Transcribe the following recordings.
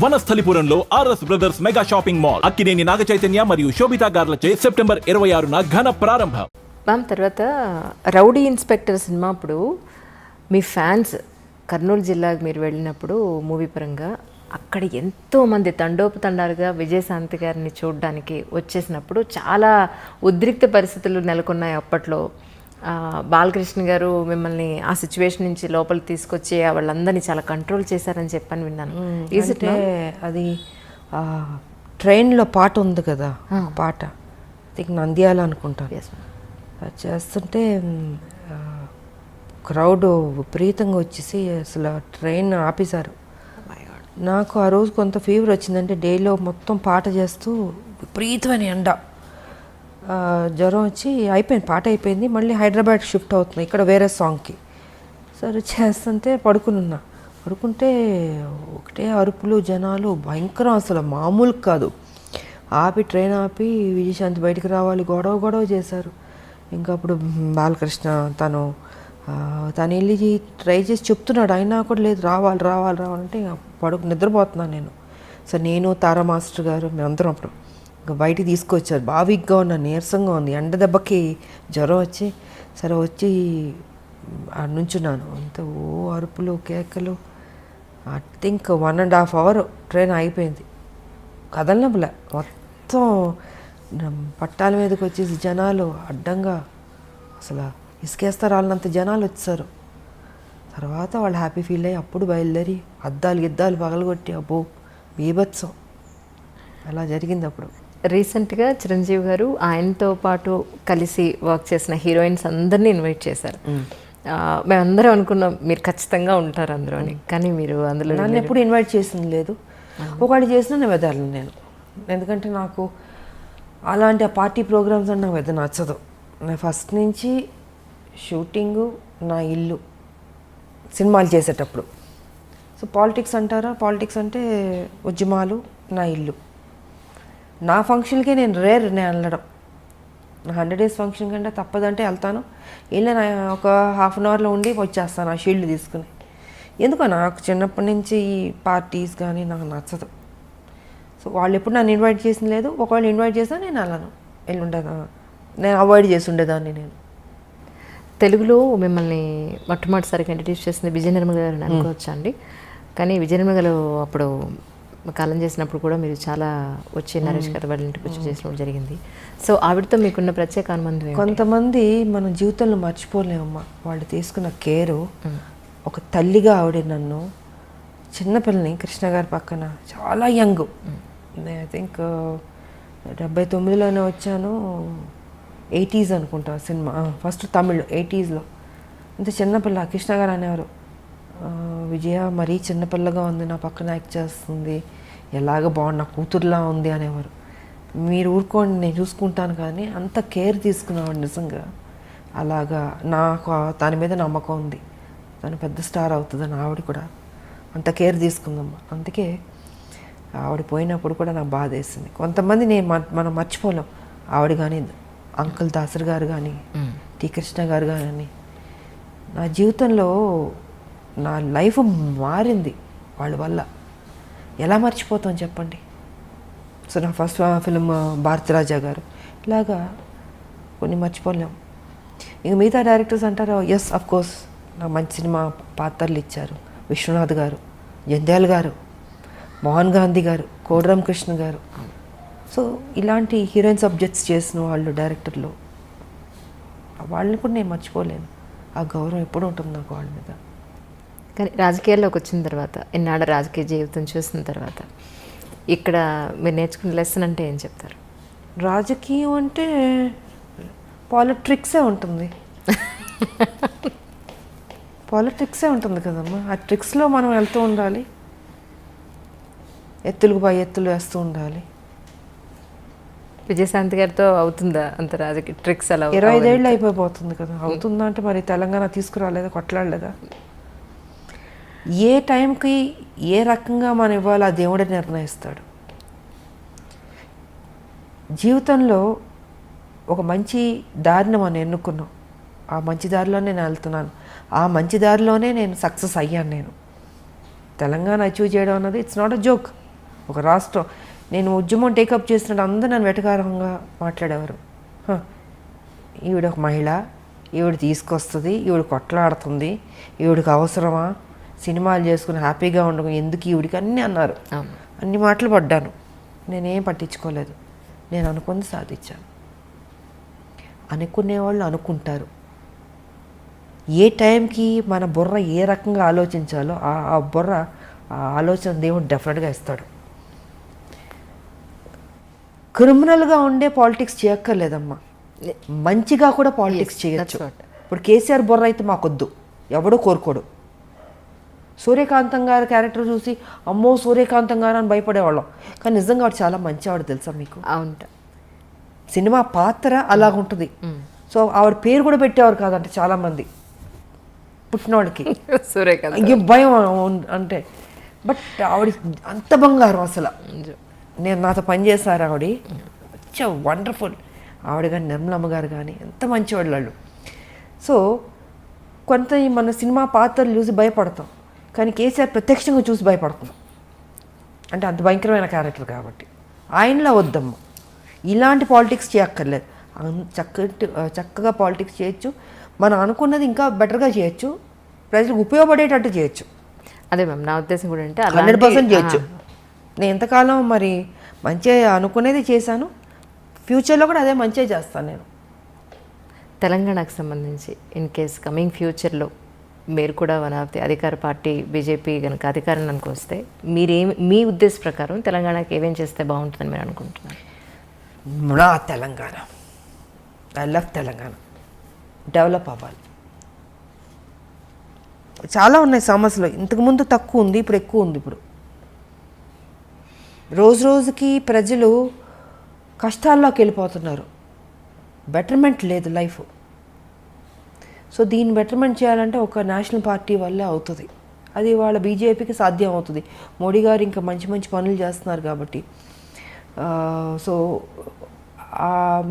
వనస్థలిపురంలో RS brothers mega shopping mall Akkineni Naga Chaitanya మరియు Sobhita గార్లచే September ఇరవై ఆరున ఘన ప్రారంభం. మ్యామ్ తర్వాత రౌడీ ఇన్స్పెక్టర్ సినిమా అప్పుడు మీ ఫ్యాన్స్ కర్నూలు జిల్లాకు మీరు వెళ్ళినప్పుడు మూవీ పరంగా అక్కడ ఎంతోమంది తండోపతండాలుగా విజయశాంతి గారిని చూడడానికి వచ్చేసినప్పుడు చాలా ఉద్రిక్త పరిస్థితులు నెలకొన్నాయి అప్పట్లో. బాలకృష్ణ గారు మిమ్మల్ని ఆ సిచ్యువేషన్ నుంచి లోపలికి తీసుకొచ్చి వాళ్ళందరినీ చాలా కంట్రోల్ చేశారని చెప్పని విన్నాను. ఈజ్ ఇట్ అంటే అది ట్రైన్లో పాట ఉంది కదా పాట. ఇది నంద్యాల అనుకుంటాను. చేస్తుంటే క్రౌడ్ విపరీతంగా వచ్చేసి అసలు ట్రైన్ ఆపేశారు. నాకు ఆ రోజు కొంత ఫీవర్ వచ్చిందంటే డేలో మొత్తం పాట చేస్తూ విపరీతమైన ఎండ. జ్వరం వచ్చి అయిపోయింది పాట అయిపోయింది మళ్ళీ హైదరాబాద్ షిఫ్ట్ అవుతుంది ఇక్కడ వేరే సాంగ్కి. సరే చేస్తుంటే పడుకునున్నా. పడుకుంటే ఒకటే అరుపులు జనాలు భయంకరం అసలు మామూలు కాదు. ఆపి ట్రైన్ ఆపి విజయశాంతి బయటికి రావాలి గొడవ గొడవ చేశారు. ఇంకా అప్పుడు బాలకృష్ణ తను తను వెళ్ళి ట్రై చేసి చెప్తున్నాడు అయినా కూడా లేదు రావాలి రావాలి రావాలంటే పడుకు నిద్రపోతున్నాను నేను. సో నేను తారా మాస్టర్ గారు మేమందరం అప్పుడు. ఇంకా బయటికి తీసుకొచ్చారు. బాగా వీక్గా నీరసంగా ఉంది. ఎండ దెబ్బకి జ్వరం వచ్చి సరే వచ్చి ఆడ నుంచున్నాను. అంత ఓ అరుపులు కేకలు. I think one and half hour train అయిపోయింది. కదలనబుల మొత్తం పట్టాల మీదకి వచ్చేసి జనాలు అడ్డంగా అసలు ఇసుకేస్తారు వాళ్ళంత జనాలు వచ్చారు తర్వాత వాళ్ళు హ్యాపీ ఫీల్ అయ్యి అప్పుడు బయలుదేరి అద్దాలు గిద్దాలు పగలగొట్టి అబ్బో బీభత్సం. అలా జరిగింది అప్పుడు. రీసెంట్గా చిరంజీవి గారు ఆయనతో పాటు కలిసి వర్క్ చేసిన హీరోయిన్స్ అందరినీ ఇన్వైట్ చేశారు. మేమందరం అనుకున్నాం మీరు ఖచ్చితంగా ఉంటారు అందులో అని. కానీ మీరు అందులో నన్ను ఎప్పుడు ఇన్వైట్ చేసింది లేదు. ఒకళ్ళు చేసినా నేను వెదలను నేను. ఎందుకంటే నాకు అలాంటి ఆ పార్టీ ప్రోగ్రామ్స్ అంటే నాకు పెద్ద నచ్చదు. నేను ఫస్ట్ నుంచి షూటింగు నా ఇల్లు సినిమాలు చేసేటప్పుడు. సో పాలిటిక్స్ అంటారా? పాలిటిక్స్ అంటే ఉద్యమాలు నా ఇల్లు. నా ఫంక్షన్కే నేను రేర్ నేను వెళ్ళడం నా హండ్రెడ్ డేస్ ఫంక్షన్ కంటే తప్పదంటే వెళ్తాను. వెళ్ళి నా ఒక హాఫ్ అన్ అవర్లో ఉండి వచ్చేస్తాను ఆ షీల్డ్ తీసుకుని. ఎందుకో నాకు చిన్నప్పటి నుంచి ఈ పార్టీస్ కానీ నాకు నచ్చదు. సో వాళ్ళు ఎప్పుడు నన్ను ఇన్వైట్ చేసింది లేదు. ఒకవేళ ఇన్వైట్ చేసినా నేను వెళ్ళను. వెళ్ళి ఉండేదా నేను అవాయిడ్ చేసి ఉండేదాన్ని నేను. తెలుగులో మిమ్మల్ని మొట్టమొదటిసారిగా ఇంట్రడ్యూస్ చేసింది విజయ నిర్మల గారు అని అనుకోవచ్చా అండి కానీ విజయ నిర్మల గారు అప్పుడు కాలం చేసినప్పుడు కూడా మీరు చాలా వచ్చి నరేష్ గారు వాళ్ళ ఇంటికి వచ్చి చేసినప్పుడు జరిగింది. సో ఆవిడతో మీకున్న ప్రత్యేక అనుబంధం? కొంతమంది మన జీవితంలో మర్చిపోలేమమ్మా. వాళ్ళు తీసుకున్న కేరు ఒక తల్లిగా ఆవిడ నన్ను చిన్నపిల్లని కృష్ణ గారి పక్కన చాలా యంగ్. ఐ థింక్ డెబ్బై తొమ్మిదిలోనే వచ్చాను. ఎయిటీస్ అనుకుంటా సినిమా. ఫస్ట్ తమిళ్ ఎయిటీస్లో. ఇంత చిన్నపిల్ల కృష్ణ గారు అనేవారు. విజయ మరీ చిన్నపిల్లగా ఉంది నా పక్కన యాక్ట్ చేస్తుంది ఎలాగ బాగుంది నా కూతురులా ఉంది అనేవారు. మీరు ఊరుకోండి నేను చూసుకుంటాను కానీ అంత కేర్ తీసుకున్నాడు నిజంగా. అలాగా నాకు దాని మీద నమ్మకం ఉంది. తను పెద్ద స్టార్ అవుతుందని ఆవిడ కూడా. అంత కేర్ తీసుకుందమ్మా. అందుకే ఆవిడ పోయినప్పుడు కూడా నాకు బాధ వేసింది. కొంతమంది నేను మనం మర్చిపోలేం. ఆవిడ కానీ అంకుల్ దాసర్ గారు కానీ టి కృష్ణ గారు కానీ నా జీవితంలో నా లైఫ్ మారింది వాళ్ళ వల్ల. ఎలా మర్చిపోతాం చెప్పండి? సో నా ఫస్ట్ ఫిల్మ్ భారతిరాజా గారు. ఇలాగా కొన్ని మర్చిపోలేం. ఇంక మిగతా డైరెక్టర్స్ అంటారు ఎస్ అఫ్ కోర్స్ నాకు మంచి సినిమా పాత్రలు ఇచ్చారు. విశ్వనాథ్ గారు జంధ్యాల్ గారు మోహన్ గాంధీ గారు కోడరామ్ కృష్ణ గారు. సో ఇలాంటి హీరోయిన్ సబ్జెక్ట్స్ చేసిన వాళ్ళు డైరెక్టర్లు వాళ్ళని కూడా నేను మర్చిపోలేను. ఆ గౌరవం ఎప్పుడు ఉంటుంది నాకు వాళ్ళ మీద? కానీ రాజకీయాల్లోకి వచ్చిన తర్వాత ఇన్నాళ్ళ రాజకీయ జీవితం చూసిన తర్వాత ఇక్కడ మీరు నేర్చుకున్న లెసన్ అంటే ఏం చెప్తారు? రాజకీయం అంటే పాలిట్రిక్సే ఉంటుంది. పాలిటిక్సే ఉంటుంది కదమ్మా. ఆ ట్రిక్స్లో మనం వెళ్తూ ఉండాలి. ఎత్తులకు పై ఎత్తులు వేస్తూ ఉండాలి. విజయశాంతి గారితో అవుతుందా అంత రాజకీయ ట్రిక్స్ అలా ఇరవై ఐదేళ్ళు అయిపోతుంది కదా. అవుతుందా అంటే మరి తెలంగాణ తీసుకురాలేదా కొట్లాడలేదా? ఏ టైంకి ఏ రకంగా మనం ఇవ్వాలో ఆ దేవుడే నిర్ణయిస్తాడు. జీవితంలో ఒక మంచి దారిని మనం ఎన్నుకున్నాం. ఆ మంచి దారిలోనే నేను వెళ్తున్నాను. ఆ మంచి దారిలోనే నేను సక్సెస్ అయ్యాను నేను. తెలంగాణ అచీవ్ చేయడం అన్నది ఇట్స్ నాట్ అ జోక్. ఒక రాష్ట్రం. నేను ఉద్యమం టేకప్ చేసినట్టు అందరూ నన్ను వెటకారంగా మాట్లాడేవారు. ఈవిడ ఒక మహిళ ఈవిడ తీసుకొస్తుంది ఈవిడ కొట్లాడుతుంది ఈవిడికి అవసరమా? సినిమాలు చేసుకుని హ్యాపీగా ఉండకు ఎందుకు ఈవిడికి అన్నీ అన్నారు. అన్ని మాటలు పడ్డాను. నేనేం పట్టించుకోలేదు. నేను అనుకుంది సాధించాను. అనుకునేవాళ్ళు అనుకుంటారు. ఏ టైంకి మన బుర్ర ఏ రకంగా ఆలోచించాలో ఆ బుర్ర ఆ ఆలోచన దేవుడు డెఫినెట్గా ఇస్తాడు. క్రిమినల్గా ఉండే పాలిటిక్స్ చేయక్కర్లేదమ్మా. మంచిగా కూడా పాలిటిక్స్ చేయొచ్చు. ఇప్పుడు కేసీఆర్ బుర్ర అయితే మాకొద్దు. ఎవడో కోరుకోడు. సూర్యకాంతం గారి క్యారెక్టర్ చూసి అమ్మో సూర్యకాంతం గారు అని భయపడేవాళ్ళం. కానీ నిజంగా ఆవిడ చాలా మంచివాడు తెలుసా మీకు? అవుంట సినిమా పాత్ర అలాగుంటుంది. సో ఆవిడ పేరు కూడా పెట్టేవారు కాదంటే చాలా మంది పుట్టినవాడికి సూర్యకాంత్ ఇంకేం భయం అంటే బట్ ఆవిడ అంత బంగారం అసలు. నేను నాతో పనిచేశారు ఆవిడ. వచ్చా వండర్ఫుల్. ఆవిడ కానీ నిర్మలమ్మ గారు కానీ ఎంత మంచివాళ్ళు వాళ్ళు. సో కొంత మన సినిమా పాత్రలు చూసి భయపడతాం. కానీ కేసీఆర్ ప్రత్యక్షంగా చూసి భయపడతాం అంటే అంత భయంకరమైన క్యారెక్టర్ కాబట్టి. ఆయనలా వద్దమ్మ. ఇలాంటి పాలిటిక్స్ చేయక్కర్లేదు. చక్కటి చక్కగా పాలిటిక్స్ చేయొచ్చు. మనం అనుకున్నది ఇంకా బెటర్గా చేయొచ్చు. ప్రజలకు ఉపయోగపడేటట్టు చేయొచ్చు. అదే మ్యామ్ నా ఉద్దేశం కూడా అంటే హండ్రెడ్ పర్సెంట్ చేయొచ్చు. నేను ఎంతకాలం మరి మంచిగా అనుకునేది చేశాను. ఫ్యూచర్లో కూడా అదే మంచిగా చేస్తాను నేను. తెలంగాణకు సంబంధించి ఇన్ కేస్ కమింగ్ ఫ్యూచర్లో మీరు కూడా వన్ ఆఫ్ ది అధికార పార్టీ బీజేపీ కనుక అధికారంలోకి వస్తే మీరేమి మీ ఉద్దేశ ప్రకారం తెలంగాణకి ఏమేం చేస్తే బాగుంటుందని మీరు అనుకుంటున్నారు? నా Telangana. I love Telangana. Develop అవ్వాలి. చాలా ఉన్నాయి సమస్యలు. ఇంతకుముందు తక్కువ ఉంది ఇప్పుడు ఎక్కువ ఉంది ఇప్పుడు. రోజు రోజుకి ప్రజలు కష్టాల్లోకి వెళ్ళిపోతున్నారు. బెటర్మెంట్ లేదు లైఫ్. సో దీన్ని బెటర్మెంట్ చేయాలంటే ఒక నేషనల్ పార్టీ వల్లే అవుతుంది. అది వాళ్ళ బీజేపీకి సాధ్యం అవుతుంది. మోడీ గారు ఇంకా మంచి మంచి పనులు చేస్తున్నారు కాబట్టి. సో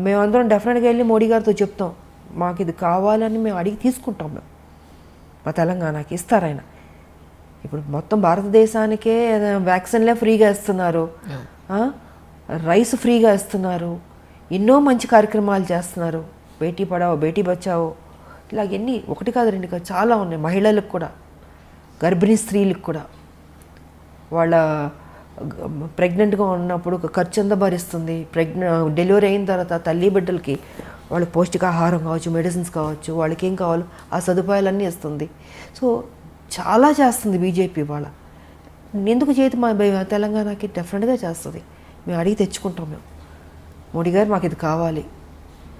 మేమందరం డెఫినెట్గా వెళ్ళి మోడీ గారితో చెప్తాం. మాకు ఇది కావాలని మేము అడిగి తీసుకుంటాం మేము. మా తెలంగాణకి ఇస్తారు ఆయన. ఇప్పుడు మొత్తం భారతదేశానికే వ్యాక్సిన్లే ఫ్రీగా ఇస్తున్నారు? రైస్ ఫ్రీగా ఇస్తున్నారు. ఎన్నో మంచి కార్యక్రమాలు చేస్తున్నారు. బేటీ పడావో బేటీ బచావో. ఇలాగ ఎన్ని ఒకటి కాదు రెండు కాదు చాలా ఉన్నాయి. మహిళలకు కూడా గర్భిణీ స్త్రీలకు కూడా. వాళ్ళ ప్రెగ్నెంట్గా ఉన్నప్పుడు ఖర్చు ఎంత భరిస్తుంది? ప్రెగ్నె డెలివరీ అయిన తర్వాత తల్లి బిడ్డలకి వాళ్ళకి పౌష్టికాహారం కావచ్చు మెడిసిన్స్ కావచ్చు వాళ్ళకి ఏం కావాలో ఆ సదుపాయాలన్నీ ఇస్తుంది. సో చాలా చేస్తుంది బీజేపీ వాళ్ళ. ఎందుకు చేతి మా తెలంగాణకి డెఫినెట్గా చేస్తుంది. మేము అడిగి తెచ్చుకుంటాం మేము. మోడీ గారు మాకు ఇది కావాలి.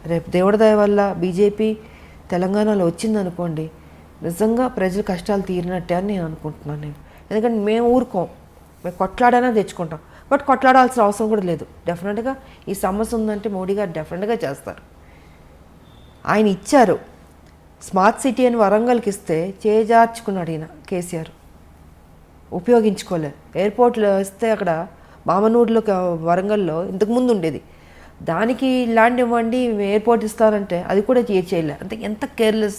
రేపు దేవుడి దయ వల్ల బీజేపీ తెలంగాణలో వచ్చిందనుకోండి నిజంగా ప్రజలు కష్టాలు తీరినట్టే అని నేను అనుకుంటున్నాను నేను. ఎందుకంటే మేము ఊరుకోం మేము కొట్లాడైనా తెచ్చుకుంటాం. బట్ కొట్లాడాల్సిన అవసరం కూడా లేదు. డెఫినెట్గా ఈ సమస్య ఉందంటే మోడీ గారు డెఫినెట్గా చేస్తారు. ఆయన ఇచ్చారు. స్మార్ట్ సిటీ అని వరంగల్కి ఇస్తే చేజార్చుకున్నాడు ఈయన కేసీఆర్. ఉపయోగించుకోలేదు ఎయిర్పోర్ట్లో ఇస్తే అక్కడ మామనూరులో వరంగల్లో ఇంతకుముందు ఉండేది. దానికి ల్యాండ్ ఇవ్వండి ఎయిర్పోర్ట్ ఇస్తారంటే అది కూడా చేయలే అంటే ఎంత కేర్లెస్